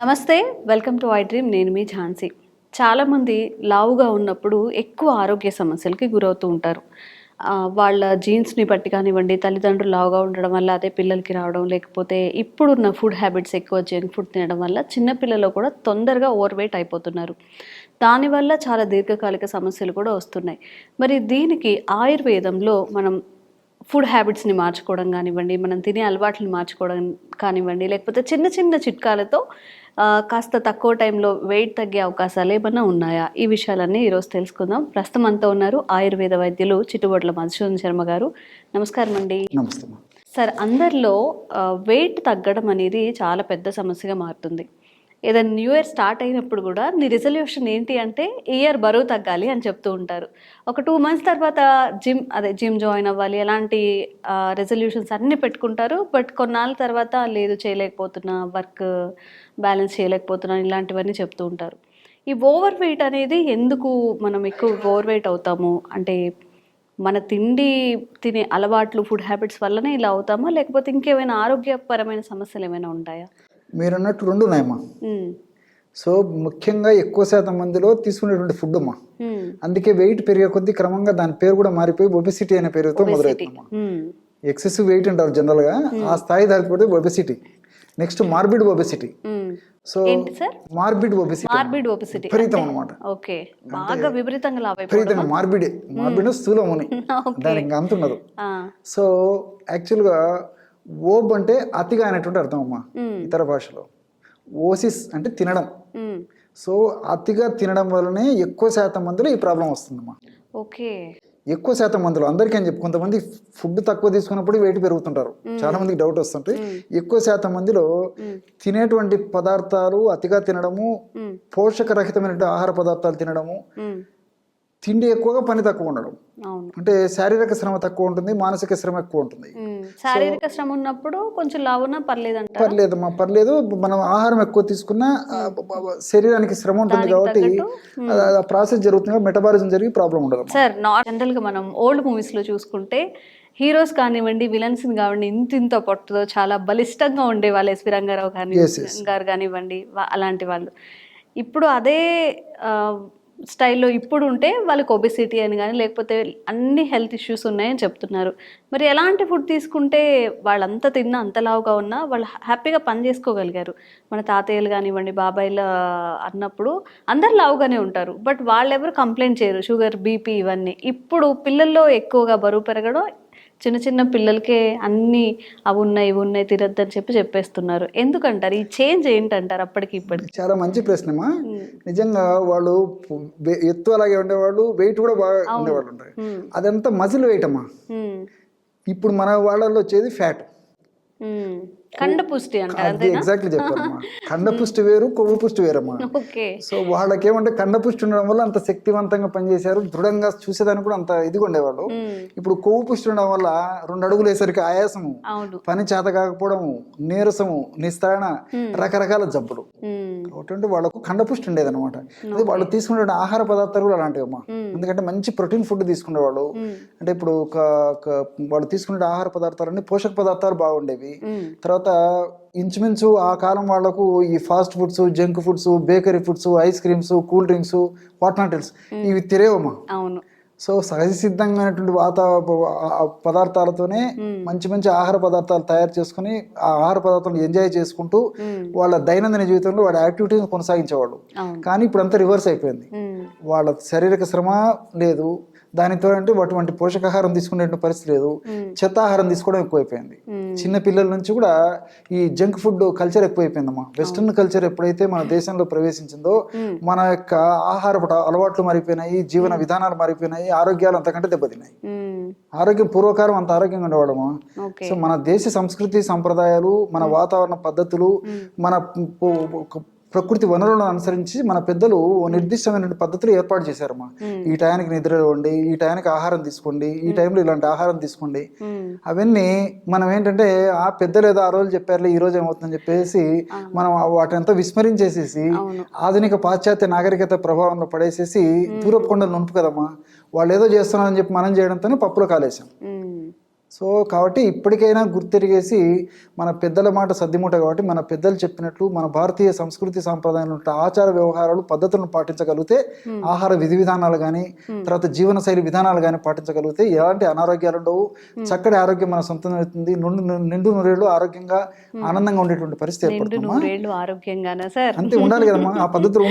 నమస్తే welcome to I dream నేను మీ ఝాన్సీ. చాలామంది లావుగా ఉన్నప్పుడు ఎక్కువ ఆరోగ్య సమస్యలకి గురవుతూ ఉంటారు. వాళ్ళ జీన్స్ని బట్టి కానివ్వండి తల్లిదండ్రులు లావుగా ఉండడం వల్ల అదే పిల్లలకి రావడం లేకపోతే ఇప్పుడున్న ఫుడ్ హ్యాబిట్స్ ఎక్కువ జంక్ ఫుడ్ తినడం వల్ల చిన్నపిల్లలు కూడా తొందరగా ఓవర్ వెయిట్ అయిపోతున్నారు దానివల్ల చాలా దీర్ఘకాలిక సమస్యలు కూడా వస్తున్నాయి. మరి దీనికి ఆయుర్వేదంలో మనం ఫుడ్ హ్యాబిట్స్ని మార్చుకోవడం కానివ్వండి మనం తినే అలవాట్లను మార్చుకోవడం కానివ్వండి లేకపోతే చిన్న చిన్న చిట్కాలతో కాస్త తక్కువ టైంలో వెయిట్ తగ్గే అవకాశాలు ఏమైనా ఉన్నాయా? ఈ విషయాలన్నీ ఈరోజు తెలుసుకుందాం. ప్రస్తుతం అంతా ఉన్నారు ఆయుర్వేద వైద్యులు చిట్టుబొట్ల మధుసూదన్ శర్మ గారు. నమస్కారం అండి. నమస్తే. సార్ అందరిలో వెయిట్ తగ్గడం అనేది చాలా పెద్ద సమస్యగా మారుతుంది. ఏదైనా న్యూ ఇయర్ స్టార్ట్ అయినప్పుడు కూడా నీ రిజల్యూషన్ ఏంటి అంటే ఇయర్ బరువు తగ్గాలి అని చెప్తూ ఉంటారు. ఒక టూ మంత్స్ తర్వాత జిమ్ అదే జిమ్ జాయిన్ అవ్వాలి ఎలాంటి రెజల్యూషన్స్ అన్నీ పెట్టుకుంటారు. బట్ కొన్నాళ్ళ తర్వాత లేదు చేయలేకపోతున్నా వర్క్ బ్యాలెన్స్ చేయలేకపోతున్నా ఇలాంటివన్నీ చెప్తూ ఉంటారు. ఈ ఓవర్ వెయిట్ అనేది ఎందుకు మనం ఎక్కువ ఓవర్ వెయిట్ అవుతాము? అంటే మన తిండి తినే అలవాట్లు ఫుడ్ హ్యాబిట్స్ వల్లనే ఇలా అవుతామా? లేకపోతే ఇంకేమైనా ఆరోగ్యపరమైన సమస్యలు ఏమైనా ఉంటాయా? మీరు అన్నట్టు రెండు ఉన్నాయమ్మా. సో ముఖ్యంగా ఎక్కువ శాతం మందిలో తీసుకునేటువంటి ఫుడ్ అమ్మా. అందుకే వెయిట్ పెరిగే కొద్దీ క్రమంగా దాని పేరు కూడా మారిపోయి ఒబెసిటీ అనే పేరుతో మొదలవుతుందమ్మా. ఎక్సెసివ్ వెయిట్ అంటారు జనరల్గా ఆ స్థాయి దాటిపోతే obesity next morbid obesity. So morbid obesity morbid obesity విపరీతం అనమాట ఓకే. బాగా విపరీతంగా లావ్ విపరీతంగా మార్బిడే మార్బిడ్ స్థూలముని దానికి ఇంకా అంత ఉండదు సో యాక్చువల్గా ఓబ్ అంటే అతిగా అనేటువంటి అర్థం అమ్మా ఇతర భాషలో. ఓసిస్ అంటే తినడం. సో అతిగా తినడం వల్లనే ఎక్కువ శాతం మందిలో ఈ ప్రాబ్లం వస్తుందమ్మా. ఓకే. ఎక్కువ శాతం మందిలో అందరికీ అని చెప్పి కొంతమంది ఫుడ్ తక్కువ తీసుకున్నప్పుడు వెయిట్ పెరుగుతుంటారు. చాలా మందికి డౌట్ వస్తుంటే ఎక్కువ శాతం మందిలో తినేటువంటి పదార్థాలు అతిగా తినడము ఉమ్, పోషకరహితమైనటువంటి ఆహార పదార్థాలు తినడము తిండి ఎక్కువగా పని తక్కువ ఉండడం. అవును. అంటే శారీరక శ్రమ తక్కువ ఉంటుంది మానసిక శ్రమ ఎక్కువ ఉంటుంది. శారీరక శ్రమ ఉన్నప్పుడు కొంచెం లావునా పర్లేదంట పర్లేదమ్మా పర్లేదు మనం ఆహారం ఎక్కువ తీసుకున్నా శరీరానికి శ్రమ ఉంటుంది కాబట్టి ప్రాసెస్ జరుగుతుంది మెటబాలిజం జరిగి ప్రాబ్లం ఉండదు సార్ నార్ జనరల్గా మనం ఓల్డ్ మూవీస్లో చూసుకుంటే హీరోస్ కానివ్వండి విలన్స్ కానివ్వండి ఇంత ఇంత పొట్టుతో చాలా బలిష్టంగా ఉండేవాళ్ళు ఎస్వి రంగారావు కానీ గారు కానివ్వండి అలాంటి వాళ్ళు. ఇప్పుడు అదే స్టైల్లో ఇప్పుడు ఉంటే వాళ్ళకి ఒబెసిటీ అని కానీ లేకపోతే అన్ని హెల్త్ ఇష్యూస్ ఉన్నాయని చెప్తున్నారు. మరి ఎలాంటి ఫుడ్ తీసుకుంటే వాళ్ళంతా తిన్నా అంత లావుగా ఉన్నా వాళ్ళు హ్యాపీగా పని చేసుకోగలిగారు. మన తాతయ్యలు కానివ్వండి బాబాయ్లు అన్నప్పుడు అందరు లావుగానే ఉంటారు. బట్ వాళ్ళెవరు కంప్లైంట్ చేయరు. షుగర్ బీపీ ఇవన్నీ. ఇప్పుడు పిల్లల్లో ఎక్కువగా బరువు పెరగడం చిన్న చిన్న పిల్లలకే అన్నీ అవి ఉన్నాయి ఇవి ఉన్నాయి తినద్దని చెప్పి చెప్పేస్తున్నారు. ఎందుకంటారు? ఈ చేంజ్ ఏంటంటారు అప్పటికి ఇప్పటికి? చాలా మంచి ప్రశ్నమా? నిజంగా వాళ్ళు ఎత్తు అలాగే ఉండేవాళ్ళు వెయిట్ కూడా బాగా ఉండేవాళ్ళు ఉంటారు. అదంతా మజిల్ వెయిట్ అమ్మా. ఇప్పుడు మన వాళ్ళలో వచ్చేది ఫ్యాట్ ఉమ్. కండ పుష్టి అంటారు ఎగ్జాక్ట్లీ చెప్పారమ్మా. కండపుష్టి వేరు కొవ్వు పుష్టి వేరమ్మా. సో వాళ్ళకి ఏమంటే కండపుష్టి ఉండడం వల్ల అంత శక్తివంతంగా పనిచేశారు దృఢంగా చూసేదానికి కూడా అంత ఇదిగా ఉండేవాళ్ళు. ఇప్పుడు కొవ్వు పుష్టి ఉండడం వల్ల రెండు అడుగులు వేసరికి ఆయాసము పని చేత కాకపోవడము నీరసము నిస్తారణ రకరకాల జబ్బులు. అటువంటి వాళ్ళకు కండపుష్టి ఉండేది అనమాట అది వాళ్ళు తీసుకునే ఆహార పదార్థాలు కూడా అలాంటివి అమ్మా ఎందుకంటే మంచి ప్రోటీన్ ఫుడ్ తీసుకునేవాళ్ళు. అంటే ఇప్పుడు వాళ్ళు తీసుకునే ఆహార పదార్థాలన్నీ పోషక పదార్థాలు బాగుండేవి. ఉమ్, తర్వాత ఇంచుమించు ఆ కాలం వాళ్ళకు ఈ fast foods junk foods bakery foods ice creams cool drinks వాట్నాటిల్స్ ఇవి తిరేవమ్మా అవును. సో సహజ సిద్ధమైనటువంటి వాత ఆ పదార్థాలతోనే మంచి మంచి ఆహార పదార్థాలు తయారు చేసుకుని ఆ ఆహార పదార్థాలను ఎంజాయ్ చేసుకుంటూ వాళ్ళ దైనందిన జీవితంలో వాళ్ళ యాక్టివిటీస్ కొనసాగించేవాళ్ళు. కానీ ఇప్పుడు అంతా రివర్స్ అయిపోయింది. వాళ్ళ శారీరక శ్రమ లేదు. దానితో అంటే అటువంటి పోషకాహారం తీసుకునే పరిస్థితి లేదు. ఉమ్, చెత్త ఆహారం తీసుకోవడం ఎక్కువైపోయింది. చిన్న పిల్లల నుంచి కూడా ఈ జంక్ ఫుడ్ కల్చర్ ఎక్కువైపోయిందమ్మా. వెస్ట్రన్ కల్చర్ ఎప్పుడైతే మన దేశంలో ప్రవేశించిందో మన యొక్క ఆహార అలవాట్లు మారిపోయినాయి జీవన విధానాలు మారిపోయినాయి ఆరోగ్యాలు అంతకంటే దెబ్బతిన్నాయి. ఆరోగ్యం పూర్వకాలం అంత ఆరోగ్యంగా ఉండేవాళ్ళము? ఓకే. సో మన దేశ సంస్కృతి సంప్రదాయాలు మన వాతావరణ పద్ధతులు మన ప్రకృతి వనరులను అనుసరించి మన పెద్దలు ఓ నిర్దిష్టమైన పద్ధతులు ఏర్పాటు చేశారమ్మా. ఈ టయానికి నిద్ర ఇవ్వండి ఈ టయానికి ఆహారం తీసుకోండి ఈ టైంలో ఇలాంటి ఆహారం తీసుకోండి. అవన్నీ మనం ఏంటంటే ఆ పెద్దలు ఏదో ఆ రోజు చెప్పారులే ఈ రోజు ఏమవుతుందని చెప్పేసి మనం వాటినంతా విస్మరించేసేసి ఆధునిక పాశ్చాత్య నాగరికత ప్రభావంలో పడేసేసి తూరపు కొండలు నుంపు కదమ్మా. వాళ్ళు ఏదో చేస్తున్నారని చెప్పి మనం చేయడంతోనే పప్పులో కాలేసాం సో కాబట్టి ఇప్పటికైనా గుర్తెరిగేసి మన పెద్దల మాట సర్దిమూట కాబట్టి మన పెద్దలు చెప్పినట్లు మన భారతీయ సంస్కృతి సాంప్రదాయాలు ఆచార వ్యవహారాలు పద్ధతులను పాటించగలిగితే ఆహార విధి విధానాలు కానీ తర్వాత జీవన శైలి విధానాలు కానీ పాటించగలిగితే ఎలాంటి అనారోగ్యాలు ఉండవు. చక్కటి ఆరోగ్యం మన సొంతం అవుతుంది. నిండు నూరేళ్ళు ఆరోగ్యంగా ఆనందంగా ఉండేటువంటి పరిస్థితి సార్? అంతే ఉండాలి కదమ్మా. ఆ పద్ధతులు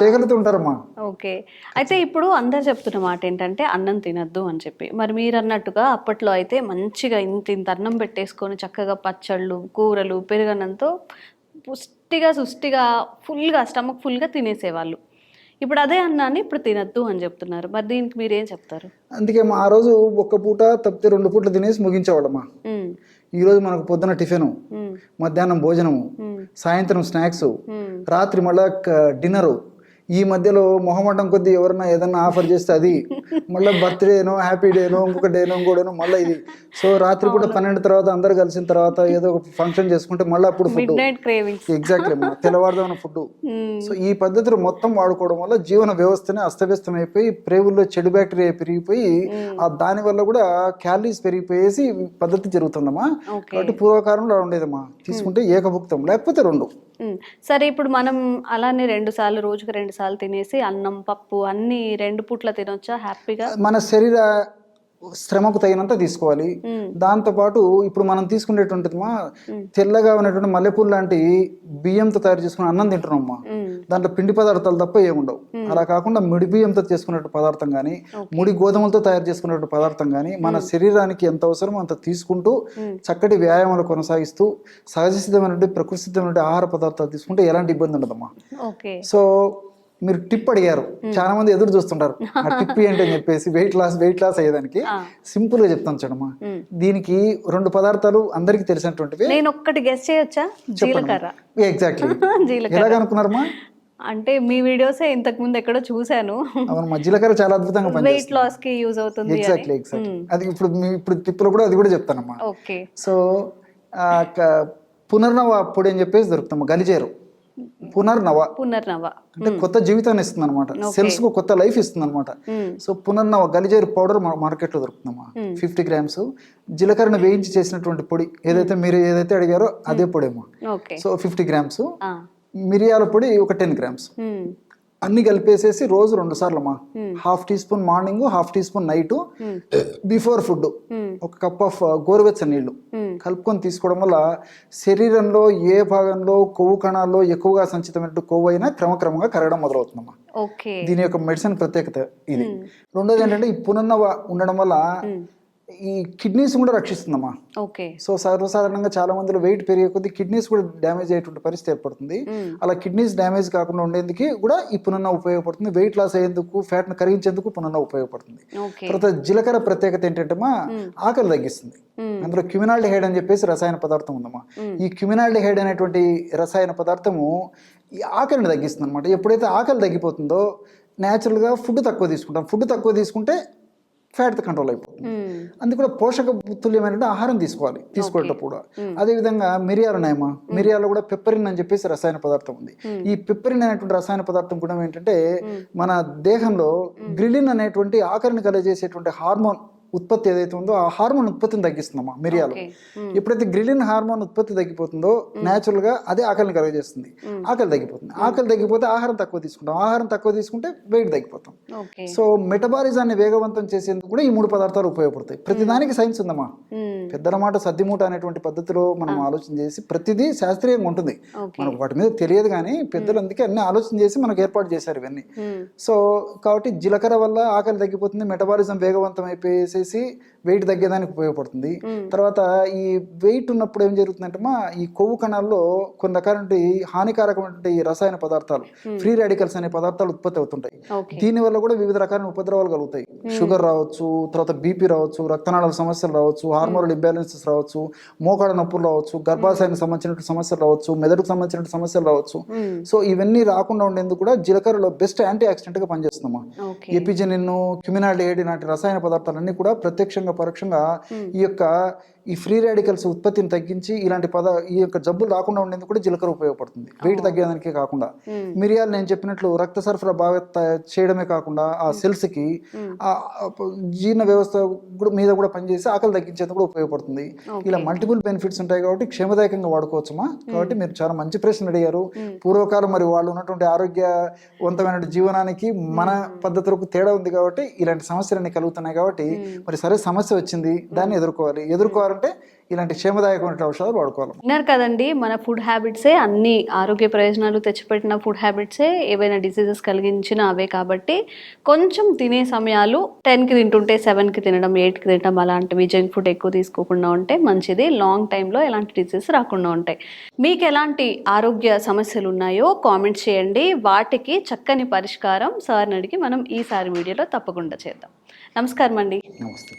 చేయగలుగుతూ ఉంటారమ్మా. ఓకే. అయితే ఇప్పుడు అందరు చెప్తున్న మాట ఏంటంటే అన్నం తినద్దు అని చెప్పి. మరి మీరు అన్నట్టుగా అప్పట్లో అయితే మంచిగా ఇంత ఇంత అన్నం పెట్టేసుకొని చక్కగా పచ్చళ్ళు కూరలు పెరుగన్నంతో పుష్టిగా సుష్టిగా ఫుల్గా స్టమక్ ఫుల్గా తినేసేవాళ్ళు. ఇప్పుడు అదే అన్నాన్ని ఇప్పుడు తినద్దు అని చెప్తున్నారు. మరి దీనికి మీరేం చెప్తారు? అందుకే మా ఆ రోజు ఒక్క పూట తప్పితే రెండు పూటలు తినేసి ముగించేవాళ్ళమ్మా ఈ రోజు మనకు పొద్దున టిఫిను మధ్యాహ్నం భోజనము సాయంత్రం స్నాక్స్. రాత్రి మళ్ళా డిన్నరు ఈ మధ్యలో మొహమాటం కొద్దీ ఎవరన్నా ఏదన్నా ఆఫర్ చేస్తే అది మళ్ళీ బర్త్డేనో హ్యాపీ డేనో ఇంకొక డేనో ఇంకోడేనో మళ్ళీ ఇది. సో రాత్రి కూడా పన్నెండు తర్వాత అందరు కలిసిన తర్వాత ఏదో ఒక ఫంక్షన్ చేసుకుంటే మళ్ళీ అప్పుడు ఫుడ్ ఎగ్జాక్ట్లీ అమ్మా తెల్లవారుదామన ఫుడ్ సో ఈ పద్ధతులు మొత్తం వాడుకోవడం వల్ల జీవన వ్యవస్థనే అస్తవ్యస్తం అయిపోయి ప్రేవుల్లో చెడు బ్యాక్టీరియా పెరిగిపోయి ఆ దాని వల్ల కూడా క్యాలరీస్ పెరిగిపోయేసి పద్ధతి జరుగుతుందమ్మా. కాబట్టి పూర్వకాలంలో అలా ఉండేదమ్మా. తీసుకుంటే ఏకభుక్తం లేకపోతే రెండు. సరే ఇప్పుడు మనం అలానే రెండు సార్లు రోజుకి రెండు సార్లు తినేసి అన్నం పప్పు అన్ని రెండు పూట్ల తినొచ్చా? హ్యాపీగా? మన శరీర శ్రమకు తగినంత తీసుకోవాలి. దాంతోపాటు ఇప్పుడు మనం తీసుకునేటువంటిది తెల్లగా ఉన్నటువంటి మల్లెపూలు లాంటి బియ్యంతో తయారు చేసుకున్న అన్నం తింటున్నామమ్మా. ఉమ్, దాంట్లో పిండి పదార్థాలు తప్ప ఏముండవు అలా కాకుండా ముడి బియ్యంతో చేసుకునే పదార్థం కానీ ముడి గోధుమలతో తయారు చేసుకునే పదార్థం కానీ మన శరీరానికి ఎంత అవసరమో అంత తీసుకుంటూ చక్కటి వ్యాయామాలు కొనసాగిస్తూ సహజ సిద్ధమైనటువంటి ప్రకృతి సిద్ధమైనటువంటి ఆహార పదార్థాలు తీసుకుంటే ఎలాంటి ఇబ్బంది ఉండదమ్మా. సో మీరు టిప్ అడిగారు. చాలా మంది ఎదురు చూస్తుంటారు. ఆ టిప్ ఏంటి అని చెప్పేసి వెయిట్ లాస్ వెయిట్ లాస్ అయ్యేదానికి. సింపుల్గా చెప్తాను చూడమ్మా. దీనికి రెండు పదార్థాలు అందరికీ తెలిసినటువంటివి. నేను ఒక్కటి గెస్ చేయొచ్చా? జీలకర్ర. ఎగ్జాక్ట్లీ జీలకర్ర. ఎలాగనుకున్నారమ్మా అంటే మీ వీడియోసే ఇంతకు ముందు ఎక్కడో చూశాను. అవును జీలకర్ర చాలా అద్భుతంగా వెయిట్ లాస్కి యూజ్ అవుతుంది ఎగ్జాక్ట్లీ ఎగ్జాక్ట్లీ అది ఇప్పుడు ఇప్పుడు టిప్పులో కూడా అది కూడా చెప్తానమ్మా. ఓకే సో పునర్నవ పొడి అని చెప్పేసి దొరుకుతాము గలిజేరు. పునర్నవ. పునర్నవ. అంటే కొత్త జీవితాన్ని ఇస్తుంది అనమాట సెల్స్కు కొత్త లైఫ్ ఇస్తుంది అనమాట సో పునర్నవ గలిజేరు పౌడర్ మార్కెట్లో దొరుకుతుందమ్మా. Fifty grams. జీలకర్రను వేయించి చేసినటువంటి పొడి. ఏదైతే మీరు ఏదైతే అడిగారో అదే పొడేమో. ఓకే. So fifty grams. మిరియాల పొడి ఒక టెన్ గ్రామ్స్. అన్ని కలిపేసేసి రోజు రెండు సార్లు అమ్మా. Half tea spoon morning half tea spoon night. Before food. ఒక కప్ ఆఫ్ గోరువెచ్చని నీళ్ళు కలుపుకొని తీసుకోవడం వల్ల శరీరంలో ఏ భాగంలో కొవ్వు కణాల్లో ఎక్కువగా సంచితమైన కొవ్వు అయినా క్రమక్రమంగా కరగడం మొదలవుతుందమ్మా. దీని యొక్క మెడిసిన్ ప్రత్యేకత ఇది. రెండోది ఏంటంటే ఈ పునర్నవ ఉండడం వల్ల ఈ కిడ్నీస్ కూడా రక్షిస్తుందమ్మా. ఓకే. సో సర్వసాధారణంగా చాలా మందిలో వెయిట్ పెరిగే కొద్దీ కిడ్నీస్ కూడా డ్యామేజ్ అయ్యేటువంటి పరిస్థితి ఏర్పడుతుంది. అలా కిడ్నీస్ డ్యామేజ్ కాకుండా ఉండేందుకు కూడా ఈ పునర్న ఉపయోగపడుతుంది. వెయిట్ లాస్ అయ్యేందుకు ఫ్యాట్ను కరిగించేందుకు పునర్న ఉపయోగపడుతుంది. తర్వాత జీలకర్ర ప్రత్యేకత ఏంటంటే మా ఆకలి తగ్గిస్తుంది. అందులో క్యూమినాల్డిహైడ్ అని చెప్పేసి రసాయన పదార్థం ఉందమ్మా. మ్మ్. ఈ క్యూమినాల్డిహైడ్ అనేటువంటి రసాయన పదార్థము ఈ ఆకలిని తగ్గిస్తుంది అనమాట ఎప్పుడైతే ఆకలి తగ్గిపోతుందో న్యాచురల్గా ఫుడ్ తక్కువ తీసుకుంటాం. ఫుడ్ తక్కువ తీసుకుంటే ఫ్యాట్ కంట్రోల్ అయిపోతుంది. అందుకు కూడా పోషక తుల్యమైన ఆహారం తీసుకోవాలి తీసుకునేటప్పుడు అదేవిధంగా మిరియాలు ఉన్నాయమ్మా. మిరియాలు కూడా పెప్పరిన్ అని చెప్పేసి రసాయన పదార్థం ఉంది. ఈ పెప్పరిన్ అనేటువంటి రసాయన పదార్థం గుణం ఏంటంటే మన దేహంలో గ్రిలిన్ అనేటువంటి ఆకలిని కలగజేసేటువంటి హార్మోన్ ఉత్పత్తి ఏదైతే ఉందో ఆ హార్మోన్ ఉత్పత్తిని తగ్గిస్తుందమ్మా మిరియాలు. ఎప్పుడైతే గ్రిలిన్ హార్మోన్ ఉత్పత్తి తగ్గిపోతుందో న్యాచురల్గా అదే ఆకలిని కలగజేస్తుంది ఆకలి తగ్గిపోతుంది. ఆకలి తగ్గిపోతే ఆహారం తక్కువ తీసుకుంటాం. ఆహారం తక్కువ తీసుకుంటే వెయిట్ తగ్గిపోతాం. సో మెటబాలిజాన్ని వేగవంతం చేసేందుకు కూడా ఈ మూడు పదార్థాలు ఉపయోగపడతాయి. ప్రతిదానికి సైన్స్ ఉందమ్మా. పెద్దల మాట సద్దిమూట అనేటువంటి పద్ధతిలో మనం ఆలోచన చేసి ప్రతిదీ శాస్త్రీయంగా ఉంటుంది. మనకు వాటి మీద తెలియదు కానీ పెద్దలు అందుకే అన్ని ఆలోచన చేసి మనకు ఏర్పాటు చేశారు ఇవన్నీ. సో కాబట్టి జీలకర్ర వల్ల ఆకలి తగ్గిపోతుంది మెటబాలిజం వేగవంతం అయిపోయేసేసి వెయిట్ తగ్గేదానికి ఉపయోగపడుతుంది. తర్వాత ఈ వెయిట్ ఉన్నప్పుడు ఏం జరుగుతుందంటే మా ఈ కొవ్వు కణాల్లో కొన్ని రకాలైన హానికారకమైనటువంటి రసాయన పదార్థాలు ఫ్రీ రాడికల్స్ అనే పదార్థాలు ఉత్పత్తి అవుతుంటాయి. ఓకే. దీని వల్ల కూడా వివిధ రకాలైన ఉపద్రవాలు కలుగుతాయి. షుగర్ రావచ్చు తర్వాత బీపీ రావచ్చు రక్తనాళాల సమస్యలు రావచ్చు హార్మోనల్ ఇంబ్యాలెన్సెస్ రావచ్చు మోకాడ నొప్పులు రావచ్చు గర్భాశయానికి సంబంధించిన సమస్యలు రావచ్చు మెదడుకు సంబంధించిన సమస్యలు రావచ్చు. సో ఇవన్నీ రాకుండా ఉండేందుకు కూడా జీలకర్రలో బెస్ట్ యాంటీ ఆక్సిడెంట్గా పనిచేస్తుందమ్మా. ఓకే. ఎపిజెనిన్ క్యూమినాల్డిహైడ్ లాంటి రసాయన పదార్థాలన్నీ కూడా ప్రత్యక్షంగా పరోక్షంగా ఈ యొక్క ఈ ఫ్రీ రాడికల్స్ ఉత్పత్తిని తగ్గించి ఇలాంటి పద ఈ యొక్క జబ్బులు రాకుండా ఉండేందుకు కూడా జీలకర్ర ఉపయోగపడుతుంది. వెయిట్ తగ్గేదానికే కాకుండా. మిరియాలు నేను చెప్పినట్లు రక్త సరఫరా బాగా చేయడమే కాకుండా ఆ సెల్స్కి ఆ జీర్ణ వ్యవస్థ కూడా మీద కూడా పనిచేసి ఆకలి తగ్గించేందుకు కూడా ఉపయోగపడుతుంది. ఇలా మల్టిపుల్ బెనిఫిట్స్ ఉంటాయి కాబట్టి క్షేమదాయకంగా వాడుకోవచ్చుమా కాబట్టి మీరు చాలా మంచి ప్రశ్న అడిగారు. పూర్వకాలం మరి వాళ్ళు ఉన్నటువంటి ఆరోగ్యవంతమైన జీవనానికి మన పద్ధతులకు తేడా ఉంది కాబట్టి ఇలాంటి సమస్యలన్నీ కలుగుతున్నాయి కాబట్టి మరి సరే సమస్య వచ్చింది దాన్ని ఎదుర్కోవాలి ఎదుర్కోవాలంటే ఇలాంటి క్షేమదాయకమైన ఔషధాలు వాడుకోవాలి. విన్నారు కదండి మన ఫుడ్ హ్యాబిట్సే అన్ని ఆరోగ్య ప్రయోజనాలు తెచ్చిపెట్టిన ఫుడ్ హ్యాబిట్సే ఏవైనా డిసీజెస్ కలిగించిన అవే కాబట్టి కొంచెం తినే సమయాలు టెన్కి తింటుంటే సెవెన్కి తినడం ఎయిట్కి తినడం అలాంటివి జంక్ ఫుడ్ ఎక్కువ తీసుకోకుండా ఉంటే మంచిది. లాంగ్ టైంలో ఎలాంటి డిసీజెస్ రాకుండా ఉంటాయి. మీకు ఎలాంటి ఆరోగ్య సమస్యలు ఉన్నాయో కామెంట్స్ చేయండి. వాటికి చక్కని పరిష్కారం సార్ని అడిగి మనం ఈసారి వీడియోలో తప్పకుండా చేద్దాం. నమస్కారం అండి నమస్తే.